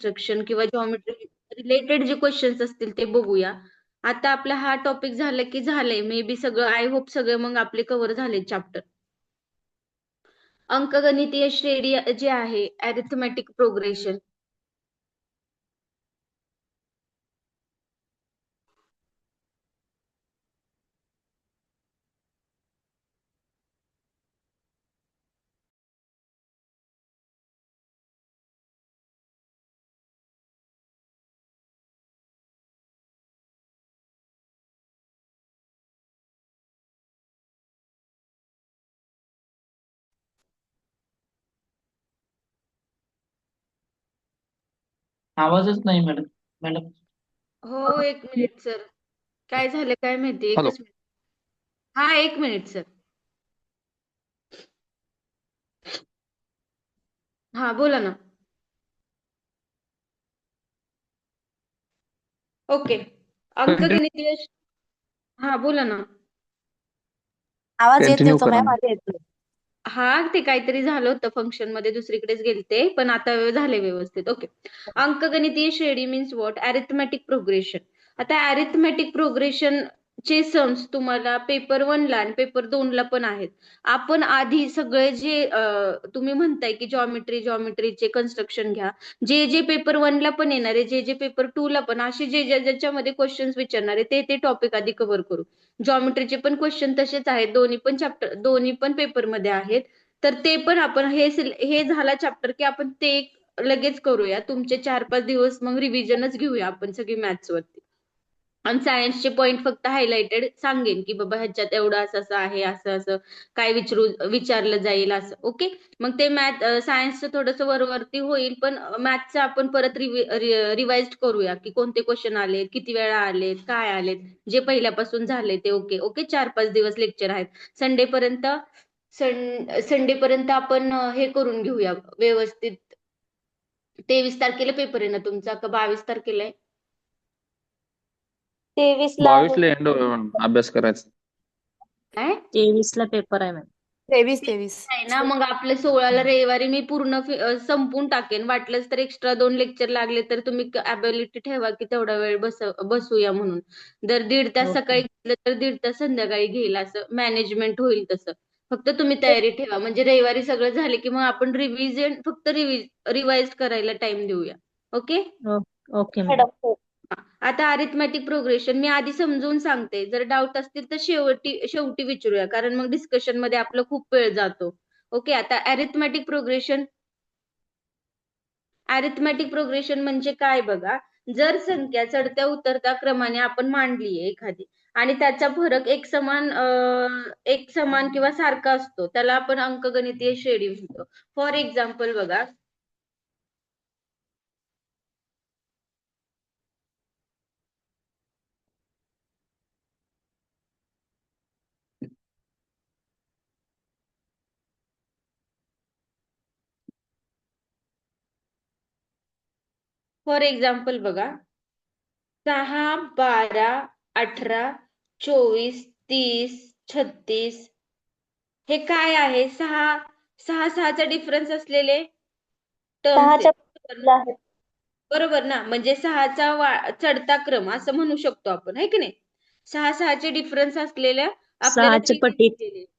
Construction किंवा geometry related जे questions असतील ते बघूया. आता आपला हा टॉपिक झाला की झालंय. मे बी सगळं आय होप सगळं मग आपले कव्हर झाले चॅप्टर अंकगणितीय श्रेणी जे आहे अरिथमॅटिक प्रोग्रेशन आवाजच नाही मॅडम. मॅडम. हो एक मिनिट सर. काय झालं काय माहिती. एकच मिनिट. हा एक मिनिट सर. हा बोला ना. ओके. अंकगणितीय हा बोला ना. आवाज येत Continue होता करा. मॅम. आता येतोय. हा ते काहीतरी झालं होतं फंक्शनमध्ये दुसरीकडेच गेलते पण आता झाले व्यवस्थित. ओके अंकगणितीय श्रेणी मीन्स व्हॉट अरिथमॅटिक प्रोग्रेशन आता अरिथमॅटिक प्रोग्रेशन चे सम्स तुम्हाला पेपर वन ला आणि पेपर दोन ला पण आहेत. आपण आधी सगळे जे तुम्ही म्हणताय की जॉमेट्री जॉमेट्रीचे कन्स्ट्रक्शन घ्या. जे जे पेपर वन ला पण येणार आहे जे जे पेपर टू ला पण असे जे ज्याच्यामध्ये क्वेश्चन्स विचारणार आहे ते ते टॉपिक आधी कव्हर करू. जॉमेट्रीचे पण क्वेश्चन तसेच आहेत दोन्ही पण चॅप्टर दोन्ही पण पेपरमध्ये आहेत. तर ते पण आपण हे हे झाला चॅप्टर की आपण ते लगेच करूया. तुमचे चार पाच दिवस मग रिव्हिजनच घेऊया आपण सगळी मॅथ्स वरती. आणि सायन्सचे पॉईंट फक्त हायलाइटेड सांगेन की बाबा ह्याच्यात एवढं असं असं आहे असं असं काय विचारू विचारलं जाईल असं. ओके मग ते मॅथ सायन्सचं थोडंसं वरवरती होईल पण मॅथचं आपण परत रिवाइज करूया की कोणते क्वेश्चन आले किती वेळा आलेत काय आलेत जे पहिल्यापासून झाले ते ओके ओके चार पाच दिवस लेक्चर आहेत. संडे पर्यंत संडे पर्यंत आपण हे करून घेऊया व्यवस्थित. तेवीस तारखेला पेपर आहे ना तुमचा का बावीस तारखेला आहे? तेवीस ला बावीस ला एंड अभ्यास करायचा. काय? तेवीस ला पेपर आहे मॅम तेवीस तेवीस. आहे ना मग आपले सोळाला रविवारी मी पूर्ण फि- अं, संपवून टाकेन. वाटलंच तर एक्स्ट्रा दोन लेक्चर लागले तर तुम्ही अबिलिटी ठेवा की तेवढा वेळ बस बसूया म्हणून. जर दीड तास. सकाळी घेतलं तर दीड तास संध्याकाळी घेईल असं. मॅनेजमेंट होईल तसं. फक्त तुम्ही तयारी ठेवा. म्हणजे रविवारी सगळं झाले की मग आपण रिव्हिजन फक्त रिवाइज करायला टाइम देऊया. ओके? ओके मॅम आता अरिथमॅटिक प्रोग्रेशन मी आधी समजून सांगते. जर डाऊट असतील तर शेवटी शेवटी विचारूया. कारण मग डिस्कशनमध्ये आपला खूप वेळ जातो. ओके आता अरिथमॅटिक प्रोग्रेशन अरिथमॅटिक प्रोग्रेशन म्हणजे काय बघा? जर संख्या चढत्या उतरत्या क्रमाने आपण मांडलीये एखादी आणि त्याचा फरक एक समान एक समान किंवा सारखा असतो त्याला आपण अंकगणितीय श्रेणी म्हणतो. फॉर एक्झाम्पल बघा फॉर एक्झाम्पल बघा. सहा बारा अठरा चोवीस तीस छत्तीस. हे काय आहे? सहा सहा सहाचा डिफरन्स असलेले बरोबर ना? म्हणजे सहाचा वा- चढता क्रम असं म्हणू शकतो आपण है की नाही? सहा सहाचे डिफरन्स असलेल्या.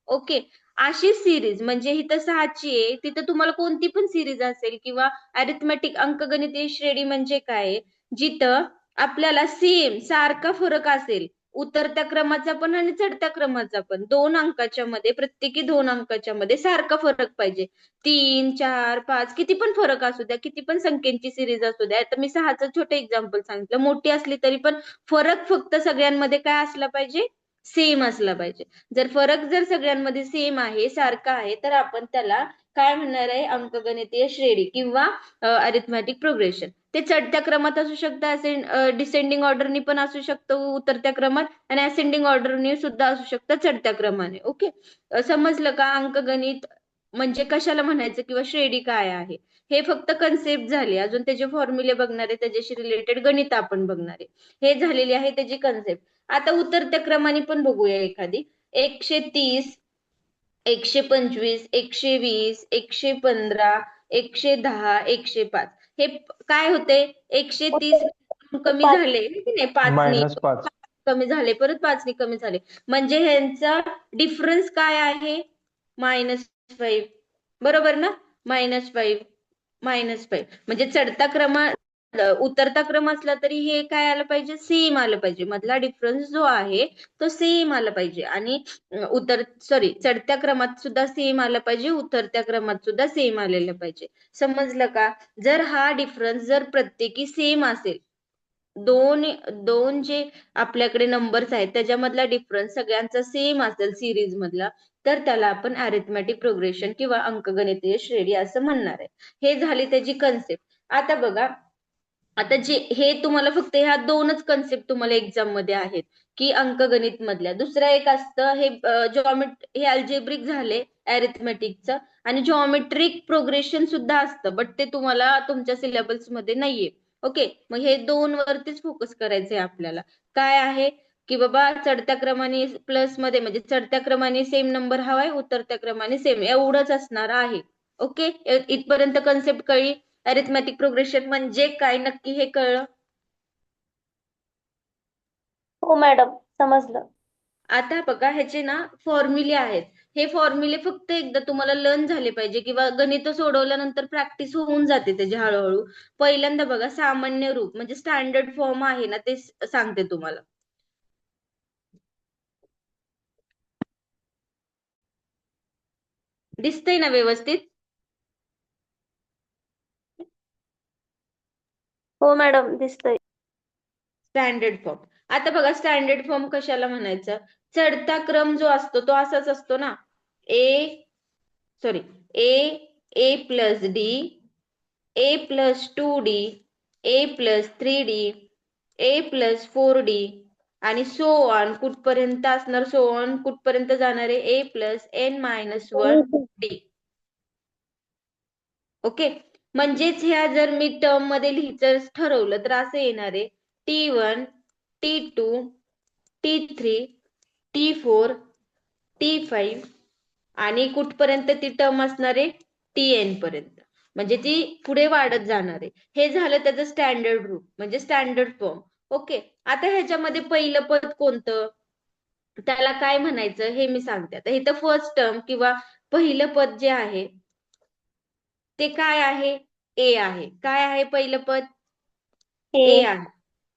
ओके अशी सिरीज म्हणजे इथं सहाची आहे तिथं तुम्हाला कोणती पण सिरीज असेल किंवा अरिथमॅटिक अंकगणितीय श्रेणी म्हणजे काय जिथं आपल्याला सेम सारखा फरक असेल उतरत्या क्रमाचा पण आणि चढत्या क्रमाचा पण दोन अंकाच्या मध्ये प्रत्येकी दोन अंकाच्या मध्ये सारखा फरक पाहिजे. तीन चार पाच किती पण फरक असू द्या किती पण संख्येची सिरीज असू द्या आता मी सहाचं छोटं एक्झाम्पल सांगितलं मोठी असली तरी पण फरक फक्त सगळ्यांमध्ये काय असला पाहिजे? सेम असला पाहिजे. जर फरक जर सगळ्यांमध्ये सेम आहे सारखा आहे तर आपण त्याला काय म्हणणार आहे? अंकगणितीय श्रेणी किंवा अरिथमॅटिक प्रोग्रेशन ते चढत्या क्रमात असू शकतं डिसेंडिंग ऑर्डरनी पण असू शकतं उतरत्या क्रमात आणि असेंडिंग ऑर्डरनी सुद्धा असू शकतं चढत्या क्रमाने. ओके? समजलं का? अंकगणित म्हणजे कशाला म्हणायचं किंवा श्रेणी काय आहे? हे फक्त कन्सेप्ट झाले. अजून त्याचे फॉर्म्युले बघणार आहे त्याच्याशी रिलेटेड गणित आपण बघणार आहे. हे झालेली आहे त्याची कन्सेप्ट आता उतरत्या क्रमाने पण बघूया एखादी. एकशे तीस एकशे पंचवीस एकशे वीस एकशे पंधरा एकशे दहा एकशे पाच. हे काय होते? एकशे तीस कमी. झाले नाही? पाच. कमी झाले परत पाचनी कमी झाले. म्हणजे ह्यांचा डिफरन्स काय आहे? Minus five. बरोबर ना? Minus five minus five. म्हणजे चढता क्रम उतरता क्रम असला तरी हे काय आलं पाहिजे? सेम आलं पाहिजे. मधला डिफरन्स जो आहे तो सेम आला पाहिजे. आणि उतर सॉरी चढत्या क्रमात सुद्धा सेम आलं पाहिजे. उतरत्या क्रमात सुद्धा सेम आलेलं पाहिजे. समजलं का? जर हा डिफरन्स जर प्रत्येकी सेम असेल दोन दोन जे आपल्याकडे नंबर्स आहेत त्याच्यामधला डिफरन्स सगळ्यांचा सेम असेल सिरीज मधला तर त्याला आपण अरिथमॅटिक प्रोग्रेशन किंवा अंकगणितीय श्रेणी असं म्हणणार आहे. हे झाली त्याची कन्सेप्ट आता बघा आता जे हे तुम्हाला फक्त ह्या दोनच कन्सेप्ट तुम्हाला एक्झाममध्ये आहेत की अंकगणित मधल्या. दुसरं एक असतं हे जॉमेट हे अल्जेब्रिक झाले अरिथमॅटिकचं आणि जॉमेट्रिक प्रोग्रेशन सुद्धा असतं बट ते तुम्हाला तुमच्या सिलेबसमध्ये नाहीये. ओके मग हे दोन वरतीच फोकस करायचंय आपल्याला. काय आहे? की बाबा चढत्या क्रमाने प्लसमध्ये म्हणजे चढत्या क्रमाने सेम नंबर हवाय उतरत्या क्रमाने सेम एवढंच असणार आहे. ओके इथपर्यंत कन्सेप्ट कळी? अरिथमॅटिक प्रोग्रेशन म्हणजे काय? नक्की हे कळलं? हो मॅडम समजलं. आता बघा ह्याचे ना फॉर्म्युले आहेत. हे फॉर्म्युले फक्त एकदा तुम्हाला लर्न झाले पाहिजे किंवा गणित सोडवल्यानंतर प्रॅक्टिस होऊन जाते त्याची हळूहळू. पहिल्यांदा बघा सामान्य रूप म्हणजे स्टँडर्ड फॉर्म आहे ना ते सांगते तुम्हाला. दिसतंय ना व्यवस्थित? हो मॅडम दिसतंय. Standard form. आता बघा स्टँडर्ड फॉर्म कशाला म्हणायचं? चढता क्रम जो असतो तो असाच असतो ना. A sorry A A plus D A plus two D A plus three D A plus four D आणि सो ऑन कुठपर्यंत असणार सो ऑन कुठपर्यंत जाणार आहे? A plus N minus one D okay म्हणजेच ह्या जर मी टर्ममध्ये लिहायचं ठरवलं तर असं येणार आहे. T one T two T three T four T five आणि कुठपर्यंत ती टर्म असणार आहे? टी एन पर्यंत. म्हणजे ती पुढे वाढत जाणार आहे. हे झालं त्याचं स्टँडर्ड रूप म्हणजे स्टँडर्ड फॉर्म ओके आता ह्याच्यामध्ये पहिलं पद कोणतं? त्याला काय म्हणायचं? हे मी सांगते. आता इथं फर्स्ट टर्म किंवा पहिलं पद जे आहे ते काय आहे? ए आहे. काय आहे पहिलं पद? ए आहे.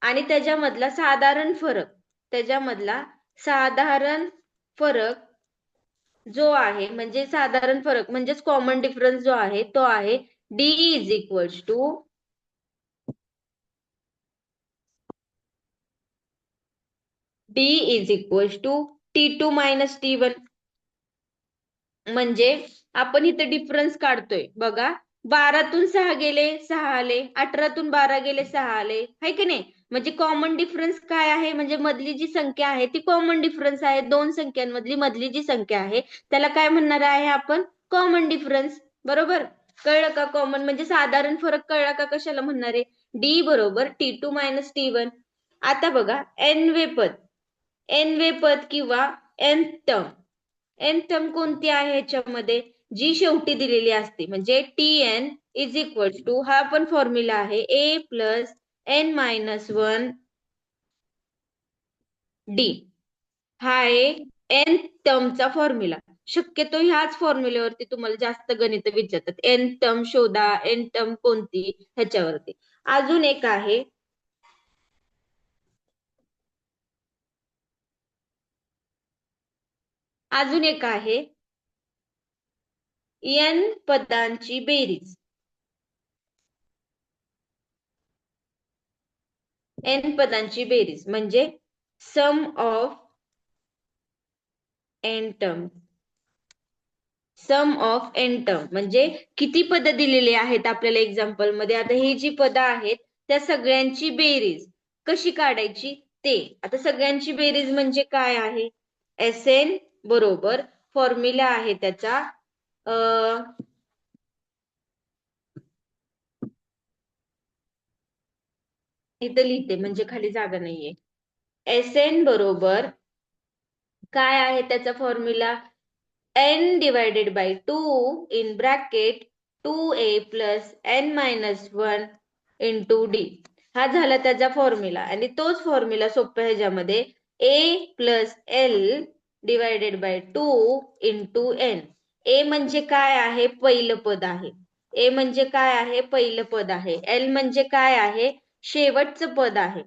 आणि त्याच्यामधला साधारण फरक त्याच्यामधला साधारण फरक जो आहे म्हणजे साधारण फरक म्हणजेच कॉमन डिफरन्स जो आहे तो आहे D is equals to D is equals to T two minus T one म्हणजे आपण इथे डिफरन्स काढतोय. बघा बारातून सहा गेले सहा आले. अठरातून बारा गेले सहा आले. आहे की नाही? म्हणजे कॉमन डिफरन्स काय आहे? म्हणजे मधली जी संख्या आहे ती कॉमन डिफरन्स आहे. दोन संख्यांमधली मधली जी संख्या आहे त्याला काय म्हणणार आहे आपण? कॉमन डिफरन्स बरोबर? कळलं का कॉमन म्हणजे साधारण फरक कळला का कशाला म्हणणार आहे? डी बरोबर T two minus T one आता बघा एन वे पद एन वे पद किंवा एन टर्म एन टर्म कोणती आहे ह्याच्यामध्ये? जी शेवटी दिलेली असते म्हणजे T N is equal to हा पण फॉर्म्युला आहे A plus N minus one D हा आहे एन टर्मचा फॉर्म्युला शक्यतो ह्याच फॉर्म्युल्यावरती तुम्हाला जास्त गणित विचारतात. एन टर्म शोधा एन टर्म कोणती ह्याच्यावरती. अजून एक आहे. अजून एक आहे. एन पदांची बेरीज. एन पदांची बेरीज म्हणजे sum of N term sum of N term म्हणजे किती पद दिलेली आहेत आपल्याला एक्झाम्पलमध्ये? आता ही जी पद आहेत त्या सगळ्यांची बेरीज कशी काढायची? ते. आता सगळ्यांची बेरीज म्हणजे काय आहे? एस एन बरोबर फॉर्म्युला आहे त्याचा. इथं लिहिते म्हणजे खाली जागा नाहीये. एस एन बरोबर काय आहे त्याचा formula N divided by two in bracket two A plus N minus one into D हा झाला त्याचा फॉर्म्युला आणि तोच फॉर्म्युला सोप्या ह्याच्यामध्ये A plus L divided by two into N A म्हणजे काय आहे? पहिलं पद आहे. ए म्हणजे काय आहे? पहिलं पद आहे. एल म्हणजे काय आहे? शेवटचं पद आहे.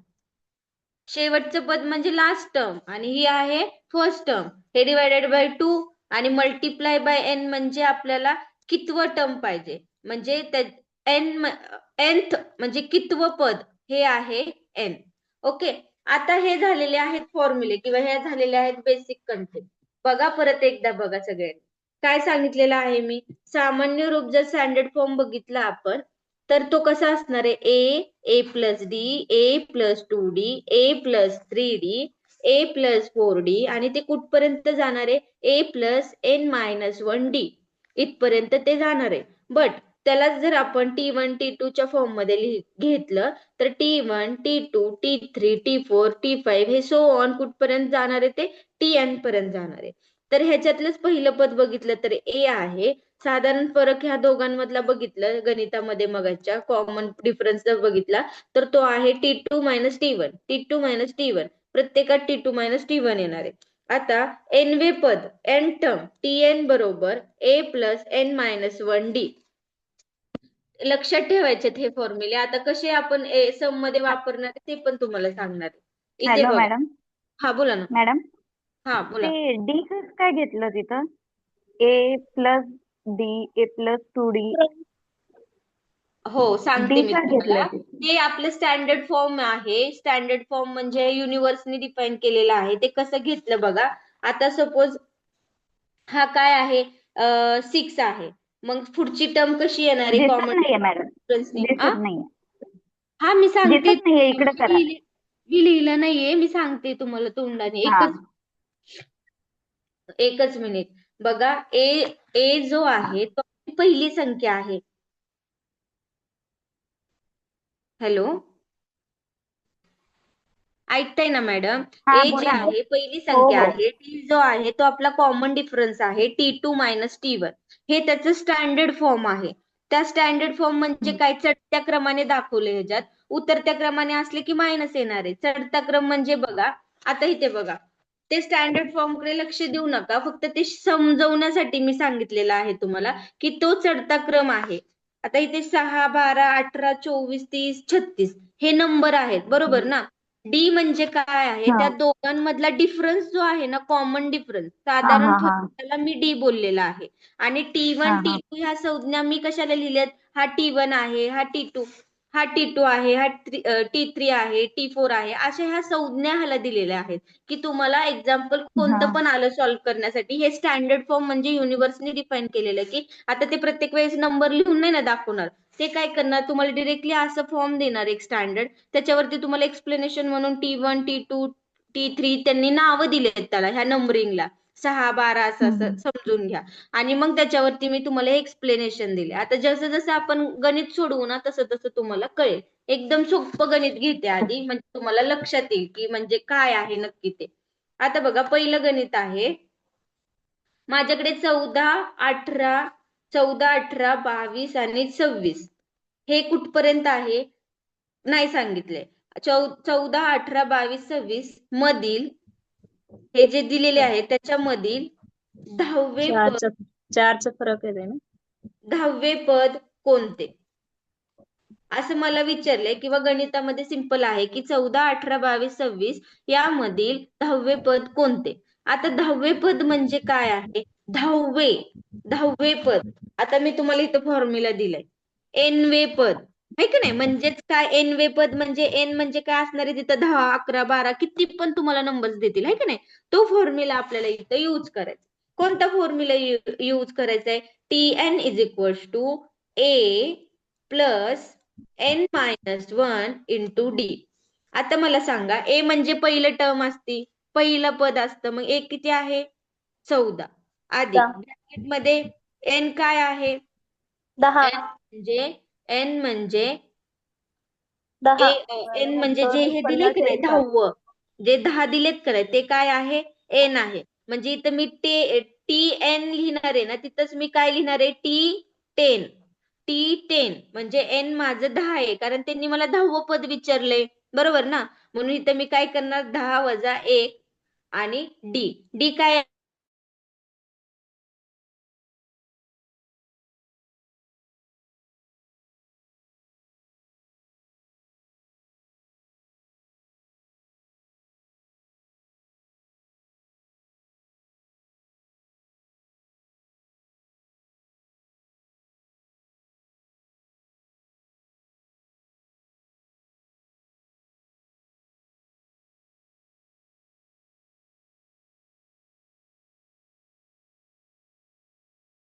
शेवटचं पद म्हणजे लास्ट टर्म आणि ही आहे फर्स्ट टर्म हे डिवायडेड बाय टू आणि मल्टिप्लाय बाय एन म्हणजे आपल्याला कितव टर्म पाहिजे? म्हणजे एन एन्थ म्हणजे कितव पद? हे आहे एन ओके आता हे झालेले आहेत फॉर्म्युले किंवा हे झालेले आहेत बेसिक कंटेंट बघा परत एकदा बघा सगळ्यांनी. काय सांगितलेलं आहे मी? सामान्य रूप जर स्टँडर्ड फॉर्म बघितला आपण तर तो कसा असणार आहे? A A plus D A plus two D A plus three D A plus four D आणि ते कुठपर्यंत जाणार आहे? A plus N minus one D इथपर्यंत ते जाणार आहे. बट त्याला जर आपण टी वन टी टू च्या फॉर्ममध्ये घेतलं तर T one T two T three T four T five हे सो ऑन कुठपर्यंत जाणार आहे ते? टी एन पर्यंत जाणार आहे. तर ह्याच्यातलंच पहिलं पद बघितलं तर ए आहे. साधारण फरक ह्या दोघांमधला बघितलं गणितामध्ये मगाच्या कॉमन डिफरन्स जर बघितला तर तो आहे T two minus T one T two minus T one प्रत्येकात T two minus T one येणार आहे. आता एन वे पद एन टर्म टी एन बरोबर A plus N minus one D लक्षात ठेवायचे हे फॉर्म्युले आता कसे आपण सममध्ये वापरणार ते पण तुम्हाला सांगणार इथे मॅडम हा बोला ना. मॅडम हा बोला ते डी कसं काय घेतलं तिथं? A plus D A plus two D हो सांगते मी तुम्हाला. घेतलं ते आपलं स्टँडर्ड फॉर्म आहे. स्टँडर्ड फॉर्म म्हणजे युनिव्हर्सनी डिफाईन केलेलं आहे. ते कसं घेतलं बघा. आता सपोज हा काय आहे? सिक्स आहे. मग पुढची टर्म कशी येणार आहे? दिसत कॉमन नाहीये मॅडम दिसत नाहीये. हा मी सांगते. दिसत नाहीये इकडे करा. मी लिहि- मी लिहिलं नाहीये. मी सांगते तुम्हाला तोंडाने. हा. एकच एकच मिनिट. बघा ए ए जो आहे तो पहिली संख्या आहे. हॅलो? ऐकताय ना मॅडम? हा ए जी आहे पहिली हो संख्या हो आहे. टी जो आहे तो आपला कॉमन डिफरन्स आहे. T two minus T one. हे त्याचं स्टँडर्ड फॉर्म आहे. त्या स्टँडर्ड फॉर्म म्हणजे काय? चढत्या क्रमाने दाखवले ह्याच्यात. उतरत्या क्रमाने असले की मायनस येणार आहे. चढता क्रम म्हणजे बघा आता इथे बघा. ते स्टँडर्ड फॉर्मकडे लक्ष देऊ नका. फक्त ते समजवण्यासाठी मी सांगितलेलं आहे तुम्हाला की तो चढता क्रम आहे. आता इथे सहा बारा अठरा चोवीस तीस छत्तीस हे नंबर आहेत. बरोबर ना? डी म्हणजे काय आहे? त्या दोघांमधला डिफरन्स जो आहे ना कॉमन डिफरन्स साधारण त्याला मी डी बोललेला आहे. आणि टी वन टी टू ह्या संज्ञा मी कशाला लिहिल्यात? हा टी वन आहे हा टी टू हा टी टू आहे हा टी थ्री आहे टी फोर आहे अशा ह्या संज्ञा ह्याला दिलेल्या आहेत. की तुम्हाला एक्झाम्पल कोणतं पण आलं सॉल्व्ह करण्यासाठी हे स्टँडर्ड फॉर्म म्हणजे युनिव्हर्सनी डिफाईन केलेलं आहे की आता ते प्रत्येक वेळेस नंबर लिहून नाही ना दाखवणार. ते काय करणार? तुम्हाला डिरेक्टली असं फॉर्म देणार एक स्टँडर्ड त्याच्यावरती तुम्हाला एक्सप्लेनेशन म्हणून T one T two T three त्यांनी नावं दिलेत त्याला ह्या नंबरिंगला सहा बारा असं समजून घ्या. आणि मग त्याच्यावरती मी तुम्हाला एक्सप्लेनेशन दिले. आता जसं जसं आपण गणित सोडवू ना तसं तसं तुम्हाला कळेल. एकदम सोपं गणित घेते आधी म्हणजे तुम्हाला लक्षात येईल की म्हणजे काय आहे नक्की ते. आता बघा पहिलं गणित आहे. माझ्याकडे चौदा अठरा चौदा अठरा बावीस आणि सव्वीस. हे कुठपर्यंत आहे? नाही सांगितले. चौ चौदा अठरा बावीस सव्वीस मधील हे जे दिलेले आहे त्याच्यामधील दहावे पद चारचा चारचा फरक येते ना? दहावे पद कोणते? असं मला विचारलंय किंवा गणितामध्ये सिंपल आहे की चौदा अठरा बावीस सव्वीस यामधील दहावे पद कोणते? आता दहावे पद म्हणजे काय आहे? दहावे दहावे पद. आता मी तुम्हाला इथं फॉर्म्युला दिलाय. एनवे पद. आहे की नाही? म्हणजेच काय? एनवे पद म्हणजे एन म्हणजे काय असणार आहे तिथं दहा अकरा बारा किती पण तुम्हाला नंबर्स देतील आहे की नाही? तो फॉर्म्युला आपल्याला इथं यूज करायचा. कोणता फॉर्म्युला यूज करायचा आहे? T N is equals to A plus N minus one into D आता मला सांगा ए म्हणजे पहिलं टर्म असती पहिलं पद असतं मग ए किती आहे? चौदा. दहा. ब्रॅकेटमध्ये एन काय आहे? दहा. एन म्हणजे एन म्हणजे दहा. एन म्हणजे जे हे दिले की नाही? दहावं. जे दहा दिलेत का नाही ते काय आहे? एन आहे. म्हणजे इथं मी ते टी एन लिहिणार आहे ना तिथंच मी काय लिहिणार आहे? टी टेन टी टेन म्हणजे एन माझं दहा आहे कारण त्यांनी मला दहावं पद विचारलंय. बरोबर ना? म्हणून इथं मी काय करणार? दहा वजा एक आणि डी डी काय